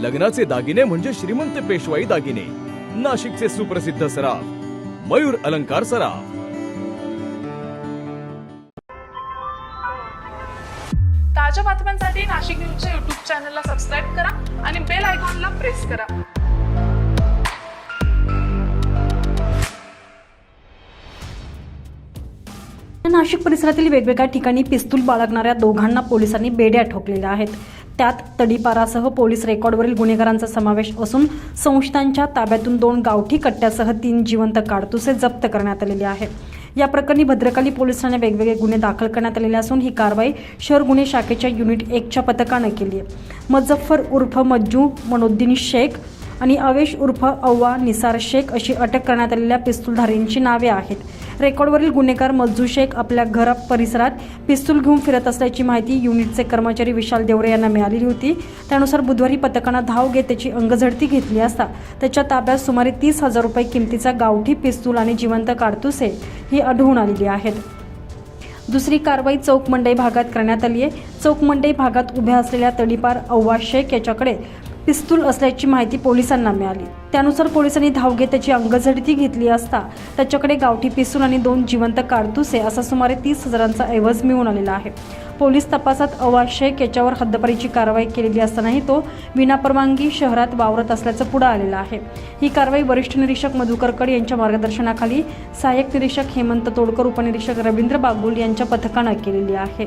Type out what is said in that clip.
लग्नाचे दागिने म्हणजे श्रीमंत पेशवाई दागिने. नाशिकचे सुप्रसिद्ध सराफ मयूर अलंकार सराफ. ताज्या बातम्यांसाठी नाशिक न्यूजच्या युट्यूब चॅनलला सबस्क्राईब करा आणि बेल आयकॉनला प्रेस करा. नाशिक परिसरातील वेगवेगळ्या ठिकाणी पिस्तूल बाळगणाऱ्या दोघांना पोलिसांनी बेड्या ठोकलेल्या आहेत. त्यात तडीपारासह पोलीस रेकॉर्डवरील गुन्हेगारांचा समावेश असून संशयितांच्या ताब्यातून दोन गावठी कट्ट्यासह तीन जिवंत काडतुसे जप्त करण्यात आलेले आहे. या प्रकरणी भद्रकाली पोलीस ठाण्यात वेगवेगळे गुन्हे दाखल करण्यात आलेले असून ही कारवाई शहर गुन्हे शाखेच्या युनिट एकच्या पथकानं केली आहे. मजफ्फर उर्फ मज्जू मनोद्दीन शेख आणि अवेश उर्फ अव्वा निसार शेख अशी अटक करण्यात आलेल्या पिस्तूलधारींची नावे आहेत. रेकॉर्डवरील गुन्हेगार मज्जू शेख आपल्या घर परिसरात पिस्तूल घेऊन फिरत असल्याची माहिती युनिटचे कर्मचारी विशाल देवरे यांना मिळालेली होती. त्यानुसार बुधवारी पथकानं धाव घेत त्याची अंगझडती घेतली असता त्याच्या ताब्यात सुमारे तीस हजार रुपये किमतीचा गावठी पिस्तूल आणि जिवंत काडतुसे ही आढळून आलेली आहेत. दुसरी कारवाई चौक मंडई भागात करण्यात आली आहे. चौक मंडई भागात उभ्या असलेल्या तडीपार अव्वा शेख याच्याकडे पिस्तूल असल्याची माहिती पोलिसांना मिळाली. त्यानुसार पोलिसांनी धाव घेत त्याची अंगझडती घेतली असता त्याच्याकडे गावठी पिस्तूल आणि दोन जिवंत कारतुसे असा सुमारे तीस हजारांचा ऐवज मिळून आलेला आहे. पोलीस तपासात अव्वा शेख याच्यावर हद्दपारीची कारवाई केलेली असतानाही तो विनापरवानगी शहरात वावरत असल्याचं पुढं आलेलं आहे. ही कारवाई वरिष्ठ निरीक्षक मधुकर कड यांच्या मार्गदर्शनाखाली सहाय्यक निरीक्षक हेमंत तोडकर उपनिरीक्षक रवींद्र बागुल यांच्या पथकानं केलेली आहे.